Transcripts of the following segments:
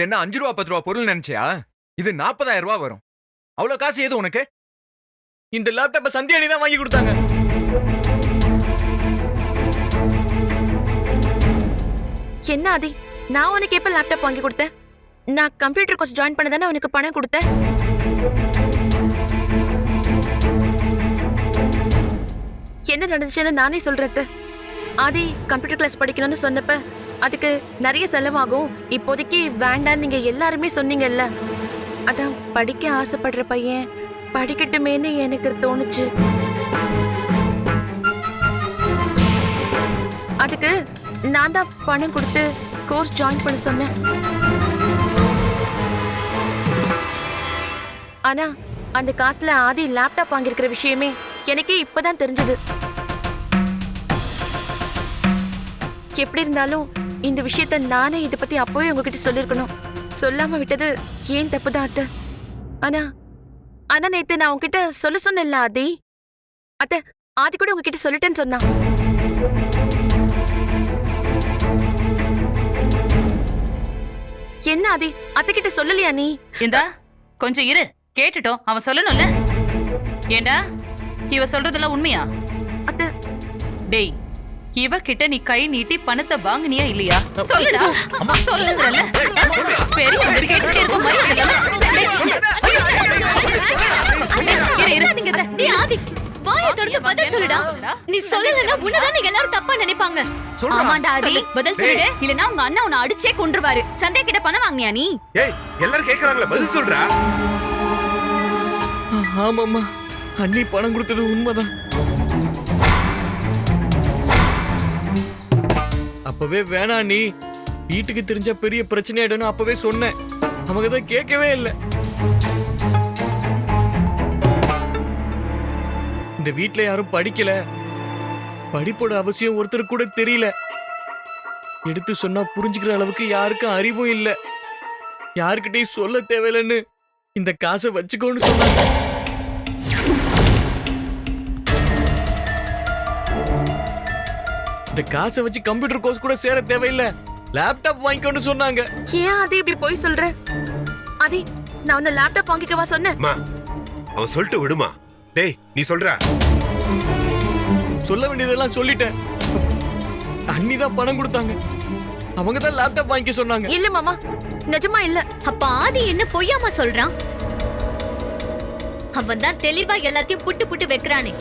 இது என்ன அஞ்சு ரூபா பத்து ரூபா பொருள் நினைச்சியா? இது நாற்பதாயிரம் ரூபா வரும். அவ்வளவு காசு ஏது உனக்கு? இந்த லேப்டாப்பை சந்தியாடி தான் வாங்கி கொடுத்தாங்க. என்ன ஆதி? நான் உனக்கு எப்ப லேப்டாப் வாங்கி கொடுத்தேன்? நான் கம்ப்யூட்டர் கோர்ஸ் ஜாயின் பண்ண தானே உனக்கு பணம் கொடுத்தேன்? என்ன நடந்துச்சுன்னு நானே சொல்றது. ஆதி கம்ப்யூட்டர் கிளாஸ் படிக்கணும்னு சொன்னப்ப அதுக்கு நிறைய செலவாகும். இப்போதைக்கு வேண்டான்னு நீங்க எல்லாருமே சொன்னீங்கல்ல. அதான் படிக்க ஆசைப்படுற பையன் படிக்கட்டுமேன்னு எனக்கு தோணுச்சு. அதுக்கு நான் தான் பணம் கொடுத்து கோர்ஸ் ஜாயின் பண்ண சொன்னேன். ஆனா அந்த காசுல ஆதி லேப்டாப் வாங்கியிருக்கிற விஷயமே எனக்கே இப்பதான் தெரிஞ்சது. எப்படி இருந்தாலும் இந்த விஷயத்த நானே இத பத்தி அப்பவே உங்ககிட்ட சொல்லிருக்கணும். சொல்லாம விட்டது ஏன் தப்புதான் அத்தை? ஆனா ஆனா நேத்து நான் உங்ககிட்ட சொல்ல சொன்னேன்ல ஆதி. அத்தை ஆதி கூட உங்ககிட்ட சொல்லிட்டேன்னு சொன்னா. என்ன ஆதி அத்தை கிட்ட சொல்லலையா நீ? இந்தா கொஞ்சம் இரு. கேட்டுட்டோம் அவன் சொல்லணும்ல. ஏண்டா இவ சொல்றதெல்லாம் உண்மையா? அத்தை. டேய் இவ கிட்ட நீ கை நீட்டி பணத்தை வாங்குனியா இல்லையா சொல்லுடா சொல்லுங்கல பெரிய கேட்டுட்டே இருக்க மரியாதை இல்லாம. இரு, இரு. டேய் ஆதி வாயை திறந்து பதில் சொல்லுடா நீ சொல்லலன்னா உன்னதான் நீங்க எல்லாரும் தப்பா நினைப்பாங்க ஆமாண்டா ஆதி சொல்லு. பதில் சொல்லிடு இல்லனா உங்க அண்ணா உன்னை அடிச்சே கொன்றுவாரு சந்தே கிட்ட பணம் வாங்குனியா நீ ஏய் எல்லாரும் கேக்குறாங்களே பதில் சொல்றா ஆமாம்மா அண்ணி பணம் கொடுத்தது உண்மைதான் அப்பவே வேணாம் நீ. வீட்டுக்கு தெரிஞ்ச பெரிய பிரச்சனை ஆயிடும்னு அப்பவே சொன்னேன். நமக்கு தான் கேட்கவே இல்லை. இந்த வீட்டில் யாரும் படிக்கல. படிப்போட அவசியம் ஒருத்தர் கூட தெரியல. எடுத்து சொன்னா புரிஞ்சுக்கிற அளவுக்கு யாருக்கும் அறிவும் இல்லை. யாருக்கிட்டையும் சொல்ல தேவையில்லைன்னு இந்த காசை வச்சுக்கோன்னு சொன்னாங்க. இந்த காசை வச்சு கம்ப்யூட்டர் கோர்ஸ் கூட சேர தேவையில்லை. லேப்டாப் வாங்கிக்கோன்னு சொன்னாங்க. ஏன் ஆதி இப்படி போய் சொல்ற? ஆதி நான் உன்னை லேப்டாப் வாங்கிக்கவா சொன்னேன். அவன் சொல்லிட்டு விடுமா. டேய் நீ சொல்றா. சொல்ல வேண்டியதெல்லாம் சொல்லிட்டேன். அண்ணி தான் பணம் கொடுத்தாங்க. அவங்க தான் லேப்டாப் வாங்கிக்க சொன்னாங்க. இல்ல மாமா. நிஜமா இல்ல. அப்ப ஆதி என்ன பொய்யாமா சொல்றான்? அவன் தான் தெளிவா எல்லாத்தையும் புட்டு புட்டு வைக்கிறானே.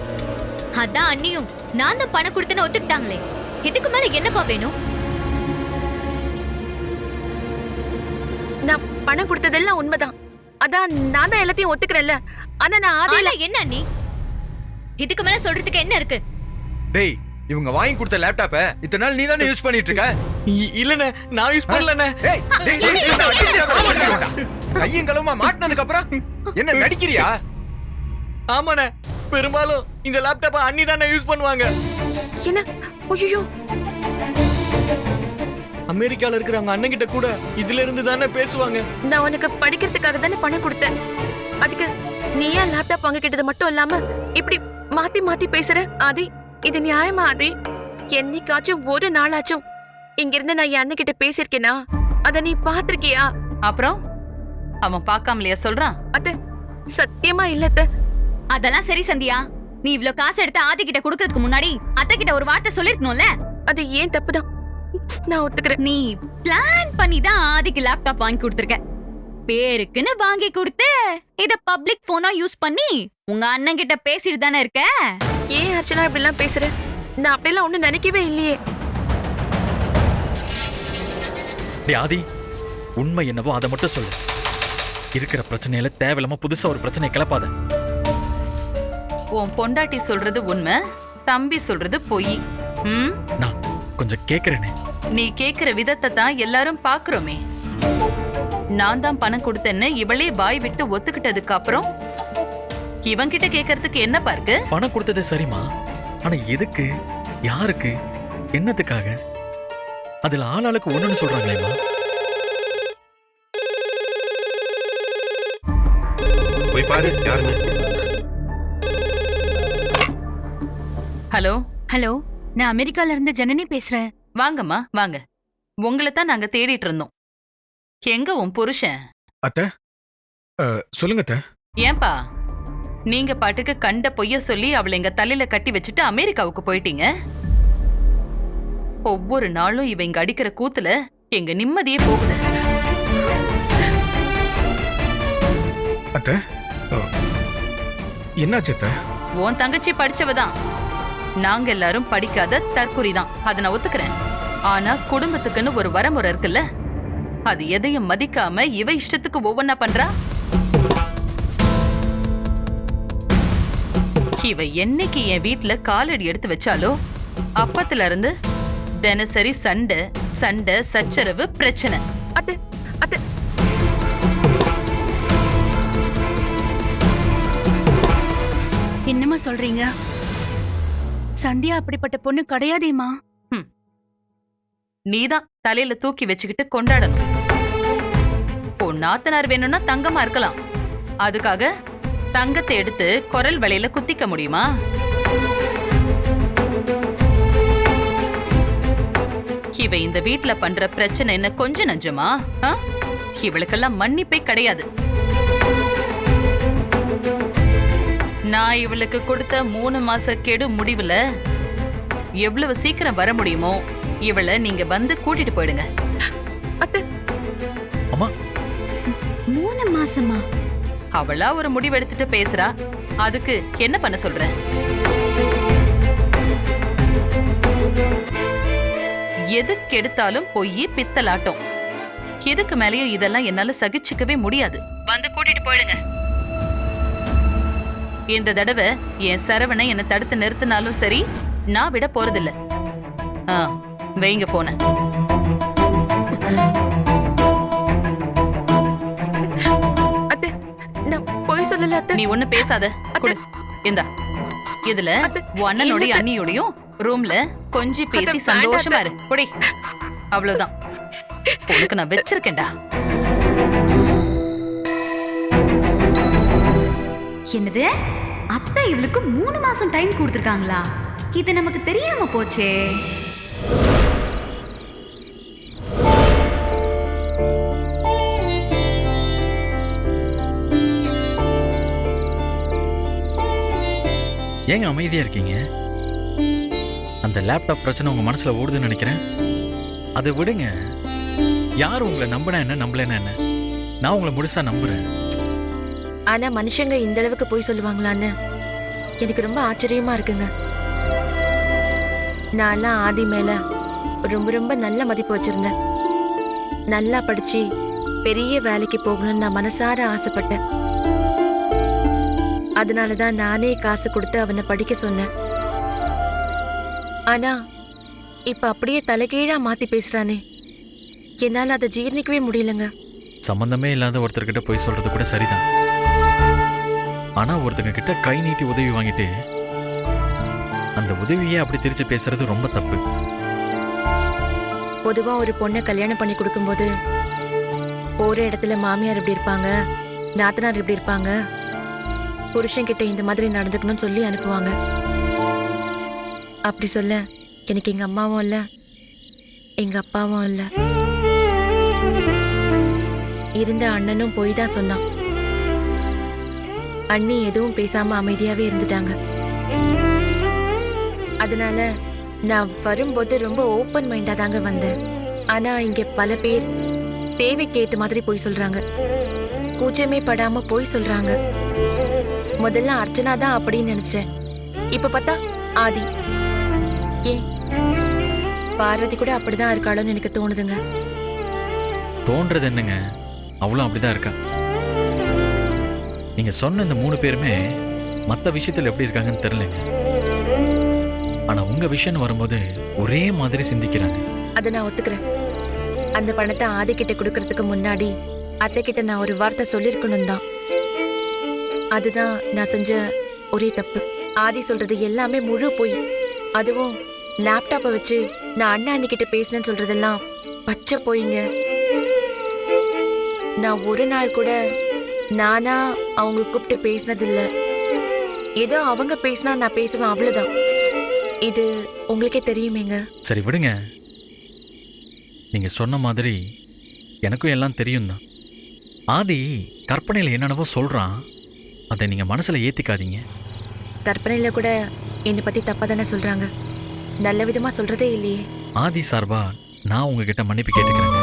அதான் அண்ணியும் நான் தான் பணம் கொடுத்தேன்னு ஒத்துக்கிட்டாங்களே. இதுக்கு மேல என்னப்பா வேணும்? நான் பணம் கொடுத்ததெல்லாம் உண்மைதான். அதான் நான் தான் எல்லாத்தையும் ஒத்துக்கிறேன்ல. ஆனா நான் ஆதியில என்ன அண்ணி இதுக்கு மேல சொல்றதுக்கு என்ன இருக்கு? டேய் இவங்க வாங்கி கொடுத்த லேப்டாப்ப இத்தனை நாள் நீ தானே யூஸ் பண்ணிட்டு இருக்க? இ- இல்லண்ணே நான் யூஸ் வச்சிருவேன்டா. கையும் களவுமா மாட்டினதுக்கு அப்புறம்? என்ன நடிக்கிறியா? ஆமாண்ணே பெரும்பாலும் இந்த லேப்டாப்பை அண்ணி தானே யூஸ் பண்ணுவாங்க. என்ன? ஐயோ அமெரிக்கால இருக்கிற அவங்க அண்ணன் கிட்ட கூட இதுல இருந்து தானே பேசுவாங்க. நான் உனக்கு படிக்கிறதுக்காக தானே பணம் கொடுத்தேன். அதுக்கு நீ ஏன் லேப்டாப் வாங்கிக்கிட்டது மட்டும் இல்லாம இப்படி மாத்தி மாத்தி பேசுற? ஆதி இது நியாயமா ஆதி? என்னைக்காச்சும் ஒரு நாளாச்சும் இங்கிருந்து நான் என் அண்ணன் கிட்ட பேசியிருக்கேனா? அத நீ பாத்திருக்கியா அப்புறம்? அவன் பார்க்காமலையா சொல்றான்? அத்த சத்தியமா இல்லத்த அதெல்லாம் சரி சந்தியா. நீ இவ்ளோ காசு எடுத்து ஆதி கிட்ட குடுக்கறதுக்கு முன்னாடி அத்தை கிட்ட ஒரு வார்த்தை சொல்லிருக்கணும்ல? அது ஏன் தப்புதான்? நான் ஒத்துக்கிறேன். நீ பிளான் பண்ணி தான் ஆதிக்கு லேப்டாப் வாங்கி கொடுத்துருக்க. பேருக்குன்னு வாங்கி கொடுத்து இத பப்ளிக் போனா யூஸ் பண்ணி உங்க அண்ணன் கிட்ட பேசிட்டு தானே இருக்க? ஏன் அர்ச்சனா இப்படிலாம் பேசுற? நான் அப்படிலாம் ஒண்ணும் நினைக்கவே இல்லையே. ஆதி உண்மை என்னவோ அதை மட்டும் சொல்லு. இருக்கிற பிரச்சனையில தேவையில்லாம புதுசா ஒரு பிரச்சனையை கிளப்பாத. உன் பொண்டாட்டி சொல்றது உண்மை? தம்பி சொல்றது பொய். ம்? நான் கொஞ்சம் கேக்குறேனே. நீ கேக்குற விதத்தை தான் எல்லாரும் பாக்குறோமே. நான் தான் பணம் கொடுத்தேன்னு இவளே வாய் விட்டு ஒத்துக்கிட்டதுக்கு அப்புறம் இவன்கிட்ட கேக்குறதுக்கு என்ன பார்க்கு? பணம் கொடுத்தது சரிம்மா. ஆனா எதுக்கு? யாருக்கு? என்னத்துக்காக? அதுல ஆளாளுக்கு ஒண்ணுன்னு சொல்றாங்களேம்மா. போய் பாரு யாருன்னு. ஹலோ? ஹலோ நான் அமெரிக்கால இருந்து ஜனனி பேசுறேன். வாங்கம்மா வாங்க. உங்களை தான் நாங்க தேடிட்டு இருந்தோம். எங்க உன் புருஷன்? அத்த சொல்லுங்க அத்த. ஏன்பா? நீங்க பாட்டுக்கு கண்ட பொய்ய சொல்லி அவளை எங்க தலையில கட்டி வச்சுட்டு அமெரிக்காவுக்கு போயிட்டீங்க? ஒவ்வொரு நாளும் இவ இங்க அடிக்கிற கூத்துல எங்க நிம்மதியே போகுது. அத்த என்னாச்சு அத்த? உன் தங்கச்சி படிச்சவதான். நாங்க எல்லாரும் படிக்காத தற்குறி தான். அதை நான் ஒத்துக்கிறேன். ஆனா குடும்பத்துக்குன்னு ஒரு வரமுறை இருக்குல்ல? அது எதையும் மதிக்காம இவ இஷ்டத்துக்கு ஒவ்வொன்னா பண்றா? இவ என்னைக்கு என் வீட்டுல காலடி எடுத்து வச்சாலோ அப்பத்துல இருந்து தினசரி சண்டை சண்டை சச்சரவு பிரச்சனை. அத்தை அத்தை. என்னம்மா சொல்றீங்க? சந்தியா அப்படிப்பட்ட பொண்ணு கிடையாதேம்மா. நீதான் தலையில தூக்கி வச்சுக்கிட்டு கொண்டாடணும். உன் நாத்தனார் வேணும்னா தங்கமா இருக்கலாம். அதுக்காக தங்கத்தை எடுத்து குரல் வலையில குத்திக்க முடியுமா? இவ இந்த வீட்ல பண்ற பிரச்சனை என்ன கொஞ்சம் நஞ்சமா? இவளுக்கெல்லாம் மன்னிப்பே கிடையாது. நான் இவளுக்கு கொடுத்த மூணு மாச கெடு முடிவுல எவ்வளவு சீக்கிரம் வர முடியுமோ இவளை நீங்க வந்து கூட்டிட்டு போயிடுங்க. அத்தை. அம்மா. மூணு மாசமா? அவளா ஒரு முடிவு எடுத்துட்டு பேசுறா. அதுக்கு என்ன பண்ண சொல்ற? எதுக்கு எடுத்தாலும் பொய் பித்தலாட்டம். எதுக்கு மேலயும் இதெல்லாம் என்னால சகிச்சுக்கவே முடியாது. வந்து கூட்டிட்டு போயிடுங்க. இந்த தடவை என் சரவணை என்னை தடுத்து நிறுத்தினாலும் சரி நான் விட போறதில்ல. ஆ வைங்க போன அத்தை நான் பொய் சொல்லல அத்தை. நீ ஒண்ணு பேசாத. குடு. இந்தா. இதுல உன் அண்ணனோடய இல்ல. அண்ணியோடையும் ரூம்ல கொஞ்சி பேசி சந்தோஷமா இரு. குடி. அவ்வளவுதான். உனக்கு நான் வச்சிருக்கேன்டா. என்னது? அத்தை இவளுக்கு மூணு மாசம் டைம் கொடுத்துருக்காங்களா? இது நமக்கு தெரியாம போச்சே. ஏங்க அமைதியா இருக்கீங்க? அந்த லேப்டாப் பிரச்சனை உங்க மனசுல ஓடுதுன்னு நினைக்கிறேன். அதை விடுங்க. யார் உங்களை நம்பினா என்ன நம்பலன்னா என்ன? நான் உங்களை முழுசா நம்புறேன். ஆனா மனுஷங்க இந்த அளவுக்கு போய் சொல்லுவாங்களான்னு எனக்கு ரொம்ப ஆச்சரியமா இருக்குங்க. நான்லாம் ஆதி மேல ரொம்ப ரொம்ப நல்ல மதிப்பு வச்சிருந்தேன். நல்லா படிச்சு பெரிய வேலைக்கு போகணும்னு நான் மனசார ஆசைப்பட்டேன். அதனால தான் நானே காசு கொடுத்து அவனை படிக்க சொன்னேன். ஆனா இப்ப அப்படியே தலைகீழா மாத்தி பேசுறானே. என்னால அதை ஜீர்ணிக்கவே முடியலங்க. சம்பந்தமே இல்லாத ஒருத்தர்கிட்ட போய் சொல்றது கூட சரிதான். ஆனால் ஒருத்தங்க கிட்ட கை நீட்டி உதவி வாங்கிட்டு அந்த உதவியே அப்படி திருச்சி பேசுறது ரொம்ப தப்பு. பொதுவா ஒரு பொண்ணை கல்யாணம் பண்ணி கொடுக்கும்போது போற இடத்துல மாமியார் இப்படி இருப்பாங்க நாத்தனார் இப்படி இருப்பாங்க புருஷன் கிட்ட இந்த மாதிரி நடந்துக்கணும்னு சொல்லி அனுப்புவாங்க. அப்படி சொல்ல எனக்கு எங்க அம்மாவும் இல்ல எங்க அப்பாவும் இல்ல. இருந்த அண்ணனும் போய் தான் சொன்னான். அண்ணி எதுவும் பேசாம அமைதியாவே இருந்துட்டாங்க. அதனால நான் வரும்போது ரொம்ப ஓப்பன் மைண்டா தாங்க வந்தேன். ஆனா இங்க பல பேர் தேவைக்கு ஏத்த மாதிரி போய் சொல்றாங்க. கூச்சமே படாம போய் சொல்றாங்க. முதல்ல அர்ச்சனா தான் அப்படின்னு நினைச்சேன். இப்ப பார்த்தா ஆதி. ஏன் பார்வதி கூட அப்படிதான் இருக்காளோன்னு எனக்கு தோணுதுங்க. தோன்றது என்னங்க? அவளும் அப்படிதான் இருக்கா? நீங்க சொன்ன இந்த மூணு பேருமே மற்ற விஷயத்தில் எப்படி இருக்காங்கன்னு தெரியலங்க. ஆனா உங்க விஷயம்னு வரும்போது ஒரே மாதிரி சிந்திக்கிறாங்க. அதை நான் ஒத்துக்கிறேன். அந்த பணத்தை ஆதி கிட்ட கொடுக்கறதுக்கு முன்னாடி அத்தை கிட்ட நான் ஒரு வார்த்தை சொல்லிருக்கணும் தான். அதுதான் நான் செஞ்ச ஒரே தப்பு. ஆதி சொல்றது எல்லாமே முழு பொய். அதுவும் லேப்டாப்பை வச்சு நான் அண்ணா அண்ணிக்கிட்ட பேசினேன்னு சொல்றதெல்லாம் பச்சை பொய்ங்க. நான் ஒரு நாள் கூட நானா அவங்க கூப்பிட்டு பேசினதில்ல. ஏதோ அவங்க பேசினா நான் பேசுவேன் அவ்வளவுதான். இது உங்களுக்கே தெரியுமேங்க? சரி விடுங்க. நீங்க சொன்ன மாதிரி எனக்கும் எல்லாம் தெரியும் தான் ஆதி கற்பனையில் என்னென்னவோ சொல்கிறான் அதை நீங்கள் மனசில் ஏற்றிக்காதீங்க கற்பனையில கூட என்னை பத்தி தப்பா தானே சொல்றாங்க. நல்ல விதமா சொல்றதே இல்லையே. ஆதி சார்பா நான் உங்ககிட்ட மன்னிப்பு கேட்டுக்கிறேங்க.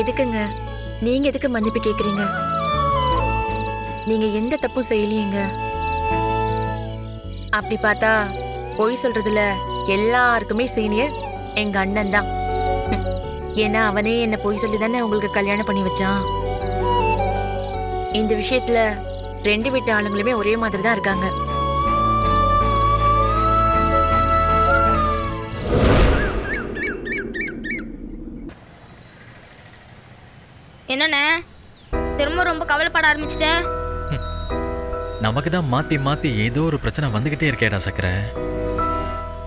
எதுக்குங்க? நீங்க எதுக்கு மன்னிப்பு கேக்குறீங்க? நீங்க எந்த தப்பும் செய்யலையேங்க அப்படி பார்த்தா பொய் சொல்றதுல எல்லாருக்குமே சீனியர் எங்க அண்ணன் தான். ஏன்னா அவனே என்ன பொய் சொல்லி தானே உங்களுக்கு கல்யாணம் பண்ணி வச்சான். இந்த விஷயத்துல ரெண்டு வீட்டு ஆளுங்களுமே ஒரே மாதிரி தான் இருக்காங்க. ரொம்ப கவலைப்பட ஆரம்பிச்சிட்டேன் நமக்கு தான் மாற்றி மாற்றி ஏதோ ஒரு பிரச்சனை வந்துக்கிட்டே இருக்கேடா சக்கரை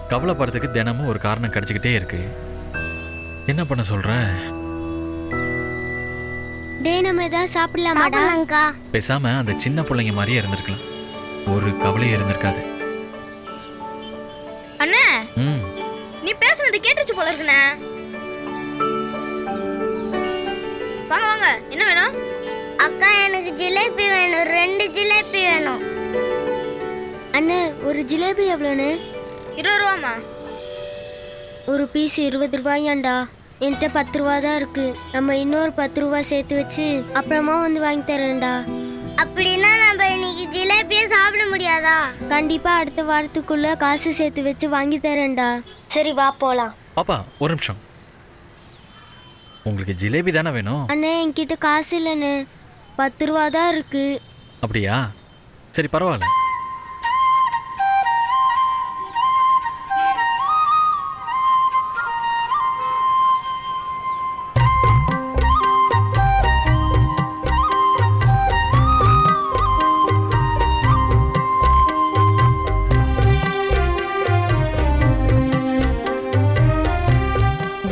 கவலைப்படுறதுக்கு தினமும் ஒரு காரணம் கிடச்சிக்கிட்டே இருக்கு. என்ன பண்ண சொல்ற? டேய் நம்ம ஏதாவது சாப்பிடலாமாடா? பேசாம அந்த சின்ன பிள்ளைங்க மாதிரியே இருந்திருக்கலாம். ஒரு கவலையும் இருந்திருக்காது. அண்ணே! ம். நீ பேசுனது கேட்டுச்சு போல இருக்குண்ணே. வாங்க வாங்க. என்ன வேணும்? எனக்கு ஜிலேபி வேணும் ரெண்டு ஜிலேபி வேணும். அண்ணே ஒரு ஜிலேபி எவ்வளோண்ணே? இருபது ரூபாமா ஒரு பீஸ் இருபது ரூபாயாண்டா. என்கிட்ட பத்து ரூபா தான் இருக்கு. நம்ம இன்னொரு பத்து ரூபா சேர்த்து வச்சு அப்புறமா வந்து வாங்கி தரேன்டா. அப்படின்னா நம்ம இன்னைக்கு ஜிலேபியே சாப்பிட முடியாதா? கண்டிப்பா அடுத்த வாரத்துக்குள்ள காசு சேர்த்து வச்சு வாங்கி தரேன்டா. சரி வா போலாம். பாப்பா ஒரு நிமிஷம். உங்களுக்கு ஜிலேபி தானே வேணும்? அண்ணே என்கிட்ட காசு இல்லைண்ணே. பத்து ரூபா தான் இருக்கு. அப்படியா? சரி பரவாயில்ல.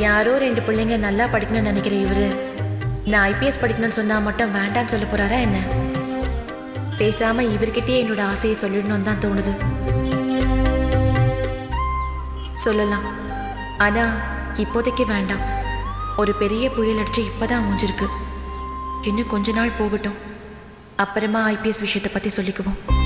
யாரோ ரெண்டு பிள்ளைங்க நல்லா படிக்கணும்னு நினைக்கிற இவரு. நான் ஐபிஎஸ் படிக்கணும்னு சொன்னால் மட்டும் வேண்டான்னு சொல்ல போறாரா என்ன? பேசாம இவர்கிட்டயே என்னோட ஆசையை சொல்லிடணும்னு தான் தோணுது. சொல்லலாம். ஆனா இப்போதைக்கு வேண்டாம். ஒரு பெரிய புயல் அடிச்சு இப்பதான் அமைஞ்சிருக்கு இன்னும் கொஞ்ச நாள் போகட்டும். அப்புறமா ஐபிஎஸ் விஷயத்தை பத்தி சொல்லிக்குவோம்.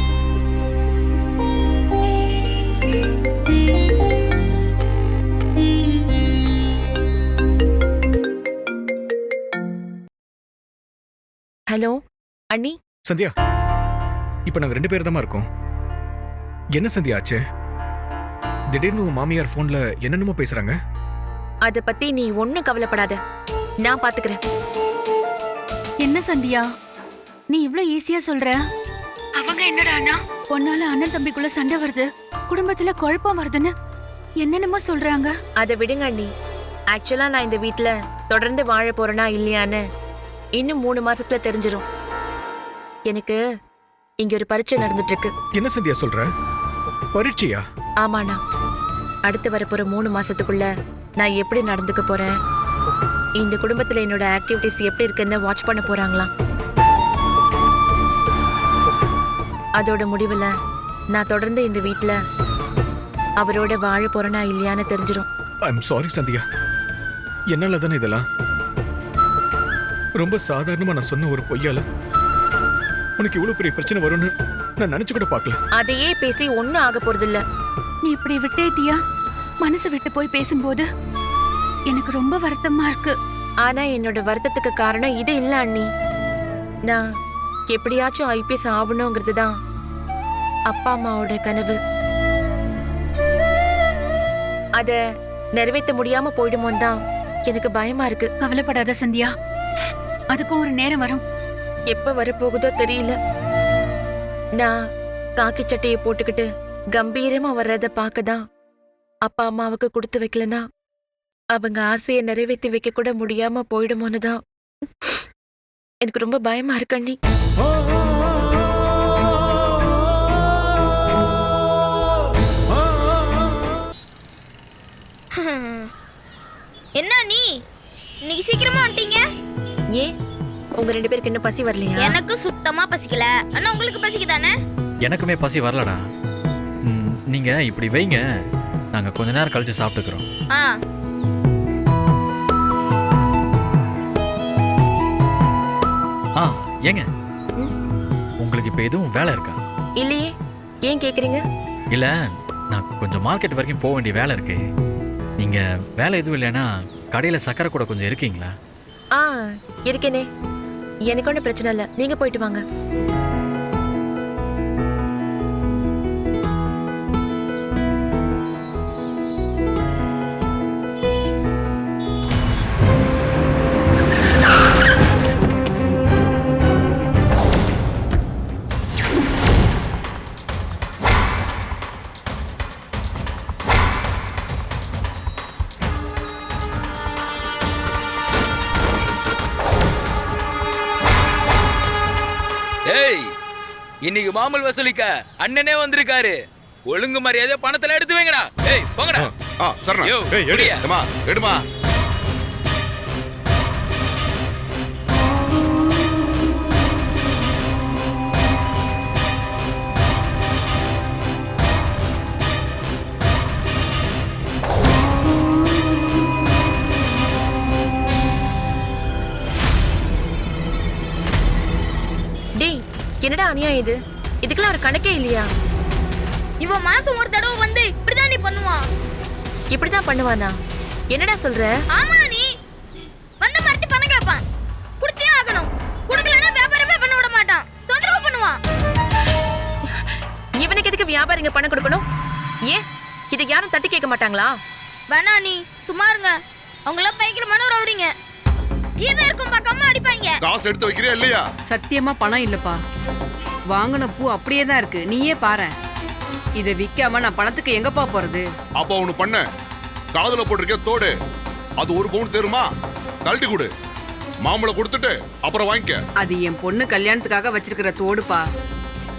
ஹலோ அண்ணி? சந்தியா இப்ப நாங்க ரெண்டு பேர் தான் இருக்கோம். என்ன சந்தியா ஆச்சு? திடீர்னு உன் மாமியார் போன்ல என்னென்னமோ பேசுறாங்க? அத பத்தி நீ ஒன்னும் கவலைப்படாத. நான் பாத்துக்கிறேன். என்ன சந்தியா? நீ இவ்ளோ ஈஸியா சொல்ற? அவங்க என்னடானா பொண்ணால அண்ணன் தம்பிக்குள்ள சண்டை வருது. குடும்பத்துல குழப்பம் வருதுன்னு என்னென்னமோ சொல்றாங்க. அதை விடுங்க அண்ணி. ஆக்சுவலா நான் இந்த வீட்ல தொடர்ந்து வாழ போறேனா இல்லையான்னு இன்னும் மூணு மாசத்துல தெரிஞ்சிரும். எனக்கு இங்க ஒரு பரீட்சை நடந்துட்டு இருக்கு என்ன சந்தியா சொல்ற? பரீட்சையா? ஆமாண்ணா. அடுத்து வரப்போற மூணு மாசத்துக்குள்ள நான் எப்படி நடந்துக்க போறேன்? இந்த குடும்பத்துல என்னோட ஆக்டிவிட்டிஸ் எப்படி இருக்குன்னு வாட்ச் பண்ண போறாங்களாம். அதோட முடிவுல நான் தொடர்ந்து இந்த வீட்ல அவரோட வாழ போறேனா இல்லையான்னு தெரிஞ்சிரும். I'm sorry Sandhya. என்னால தானே இதெல்லாம்? ரொம்ப சாதாரணமா நான் சொன்ன ஒரு பொய்யால உனக்கு இவ்வளவு பெரிய பிரச்சனை வரும்னு நான் நினைச்சு கூட பார்க்கல. அதையே பேசி ஒன்னும் ஆக போறதில்ல. நீ இப்படி விட்டேத்தியா மனசு விட்டு போய் பேசும்போது எனக்கு ரொம்ப வருத்தமா இருக்கு. ஆனா என்னோட வருத்தத்துக்கு காரணம் இது இல்ல அண்ணி. நான் எப்படியாச்சும் ஐபிஎஸ் ஆகணுங்கிறது தான் அப்பா அம்மாவோட கனவு. அத நிறைவேற்ற முடியாம போயிடுமோன்னு தான் எனக்கு பயமா இருக்கு. கவலைப்படாத சந்தியா. அதுக்கும் ஒரு நேரம் வரும். எப்ப வரப்போகுதோ தெரியல. நான் காக்கி சட்டையை போட்டுக்கிட்டு கம்பீரமா வர்றத பார்க்கதான் அப்பா அம்மாவுக்கு கொடுத்து வைக்கலனா அவங்க ஆசையை நிறைவேற்றி வைக்க கூட முடியாம போயிடுமோன்னு தான் எனக்கு ரொம்ப பயமா இருக்கு அண்ணி. என்ன நீ இன்னைக்கு சீக்கிரமா வந்துட்டீங்க? ஏன் உங்க ரெண்டு பேருக்கு இன்னும் பசி வரலையா? எனக்கு சுத்தமா பசிக்கல. அண்ணா உங்களுக்கு பசிக்கு தானே? எனக்குமே பசி வரலடா. ம், நீங்க இப்படி வைங்க. நாங்க கொஞ்ச நேரம் கழிச்சு சாப்பிட்டுக்கிறோம். ஆ. ஆ ஏங்க? உங்களுக்கு இப்போ எதுவும் வேலை இருக்கா? இல்லையே. ஏன் கேக்குறீங்க? இல்ல நான் கொஞ்சம் மார்க்கெட் வரைக்கும் போக வேண்டிய வேலை இருக்கு. நீங்க வேலை எதுவும் இல்லைன்னா கடையில சக்கரை கூட கொஞ்சம் இருக்கீங்களா? ஆ இருக்கேனே. எனக்கு ஒன்றும் பிரச்சனை இல்லை. நீங்கள் போயிட்டு வாங்க. இன்னைக்கு மாமல் வசூலிக்க அண்ணனே வந்திருக்காரு. ஒழுங்கு மரியாதை பணத்துல எடுத்து வைங்கடா. ஏய் போங்கடா. ஆ சரணா ஏய் எடு குடியா. ஏம்மா எடுமா. என்னடா அநியாயம் இது? இதுக்கெல்லாம் ஒரு கணக்கே இல்லையா? இவன் மாசம் ஒரு தடவை வந்து இப்படிதான் நீ பண்ணுவான் இப்படிதான் பண்ணுவானா? என்னடா சொல்ற? ஆமா நீ. வந்து மறுத்து பணம் கேட்பான் கொடுத்தே ஆகணும். கொடுக்கலன்னா வியாபாரமே பண்ண விட மாட்டான். தொந்தரவு பண்ணுவான் இவனுக்கு எதுக்கு வியாபாரிங்க பணம் கொடுக்கணும்? ஏன்? இதை யாரும் தட்டி கேட்க மாட்டாங்களா? வேணா நீ சும்மா இருங்க. அவங்களாம் பயங்கரமான ரவுடிங்க கீதை இருக்கும் பார்க்காம அடிப்பாங்க. காசு எடுத்து வைக்கிறியா இல்லையா? சத்தியமா பணம் இல்லப்பா. வாங்கின பூ அப்படியே தான் இருக்கு. நீயே பாரேன் இதை விக்காம நான் பணத்துக்கு எங்கப்பா போறது? அப்ப ஒண்ணு பண்ண. காதுல போட்டிருக்க தோடு. அது ஒரு பவுன் தேருமா? கழட்டி கொடு. மாம்பழம் கொடுத்துட்டு அப்புறம் வாங்கிக்க. அது என் பொண்ணு கல்யாணத்துக்காக வச்சிருக்கிற தோடுப்பா.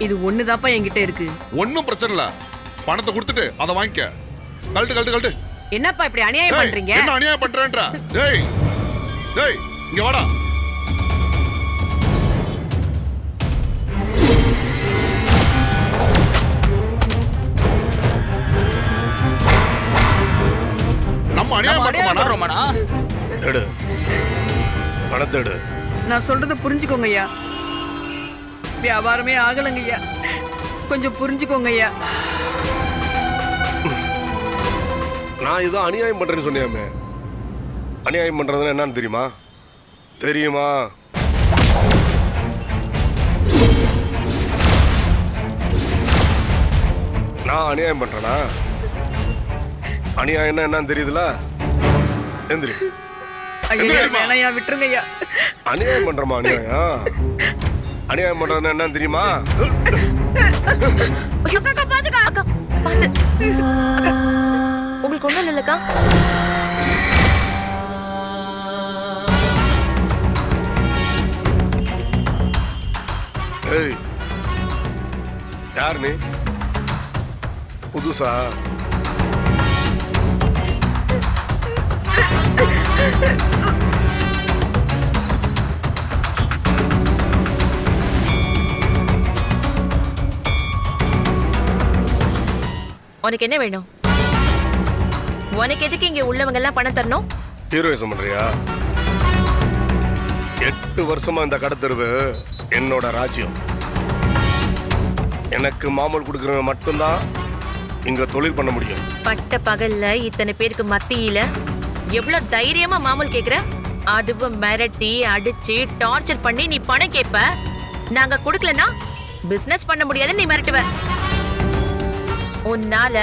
இது ஒண்ணுதான்ப்பா என்கிட்ட இருக்கு. ஒன்னும் பிரச்சனை இல்ல. பணத்தை கொடுத்துட்டு அதை வாங்கிக்க. கழட்டு கழட்டு கழட்டு என்னப்பா இப்படி அநியாயம் பண்றீங்க? என்ன அநியாயம் பண்றேன்றா? டேய் டேய் இங்க வாடா. நம்ம பண்றோமாடா எடு. பணத்தை எடு. நான் சொல்றத புரிஞ்சுக்கோங்க ஐயா. வியாபாரமே ஆகலைங்க ஐயா. கொஞ்சம் புரிஞ்சுக்கோங்க ஐயா. நான் ஏதோ அநியாயம் பண்றேன்னு சொன்னியாமே. அநியாயம் பண்றதுன்னா என்னன்னு தெரியுமா? தெரியுமா? நான் அநியாயம் பண்றேனா? அநியாயம்னா என்னன்னு தெரியுதுல? எந்திரி. ஐயா விட்டுருங்க ஐயா. அநியாயம் பண்றோமா அநியாயம்? அநியாயம் பண்றதுன்னா என்னன்னு தெரியுமா? உங்களுக்கு ஒண்ணும் இல்லைல்லக்கா ஏய் யார் நீ? புதுசா? உனக்கு என்ன வேணும்? உனக்கு எதுக்கு இங்க உள்ளவங்க எல்லாம் பணம் தரணும்? ஹீரோயிசம் பண்றியா? எட்டு வருஷமா இந்த கடத்தெருவு என்னோட ராஜ்யம். எனக்கு மாமூல் கொடுக்கறவங்க மட்டும்தான் இங்க தொழில் பண்ண முடியும். பட்ட பகல்ல இத்தனை பேருக்கு மத்தியில எவ்வளவு தைரியமா மாமூல் கேக்குற? அதுவும் மிரட்டி அடிச்சு டார்ச்சர் பண்ணி நீ பணம் கேட்ப நாங்க கொடுக்கலனா பிசினஸ் பண்ண முடியாதுன்னு நீ மிரட்டுவ. உன்னால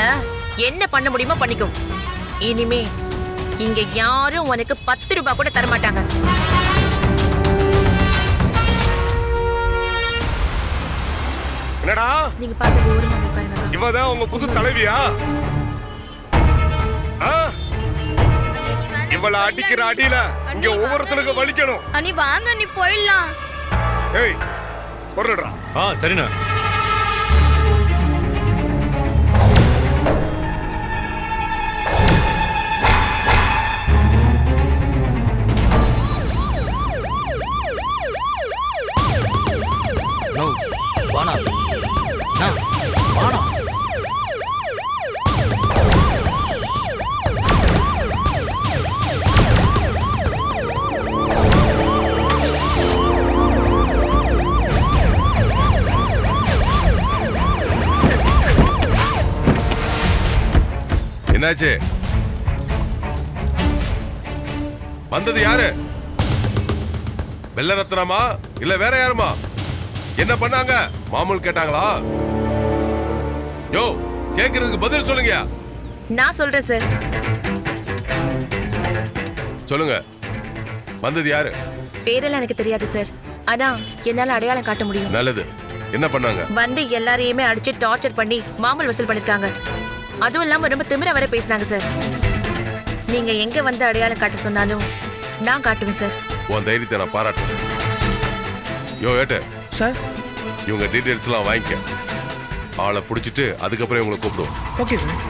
என்ன பண்ண முடியுமோ பண்ணிக்கோ. இனிமே இங்க யாரும் உனக்கு பத்து ரூபாய் கூட தர மாட்டாங்க என்னடா? நீங்க பார்த்து ஒரு மணி உட்காருங்க இவதான் உங்க புது தலைவியா? இவளை அடிக்கிற அடியில இங்க ஒவ்வொருத்தனுக்கும் வலிக்கணும். அனி வாங்க நீ போயிடலாம். ஏய் பொருள்டா ஆ சரிண்ணா. என்னாச்சு? வந்தது யாரு? வெள்ளரத்னமா? இல்ல வேற யாருமா? என்ன பண்ணாங்க? மாமூல் கேட்டாங்களா? யோ கேக்குறதுக்கு பதில் சொல்லுங்க. நான் சொல்றேன் சார். சொல்லுங்க. வந்தது யாரு? பேரெல்லாம் எனக்கு தெரியாது சார். ஆனா என்னால அடையாளம் காட்ட முடியும். நல்லது. என்ன பண்ணாங்க? வந்து எல்லாரையுமே அடிச்சு டார்ச்சர் பண்ணி மாமல் வசூல் பண்ணிருக்காங்க. அதுவும் இல்லாம ரொம்ப திமிர வர பேசினாங்க சார் நீங்க எங்க வந்து அடையாளம் காட்ட சொன்னாலும் நான் காட்டுவேன் சார் உன் தைரியத்தை நான் பாராட்டுறேன். யோ ஏட்டு. சார் இவங்க டீடைல்ஸ் எல்லாம் வாங்கிக்க. ஆளை பிடிச்சிட்டு அதுக்கப்புறம் இவங்களை கூப்பிடுவோம். Okay sir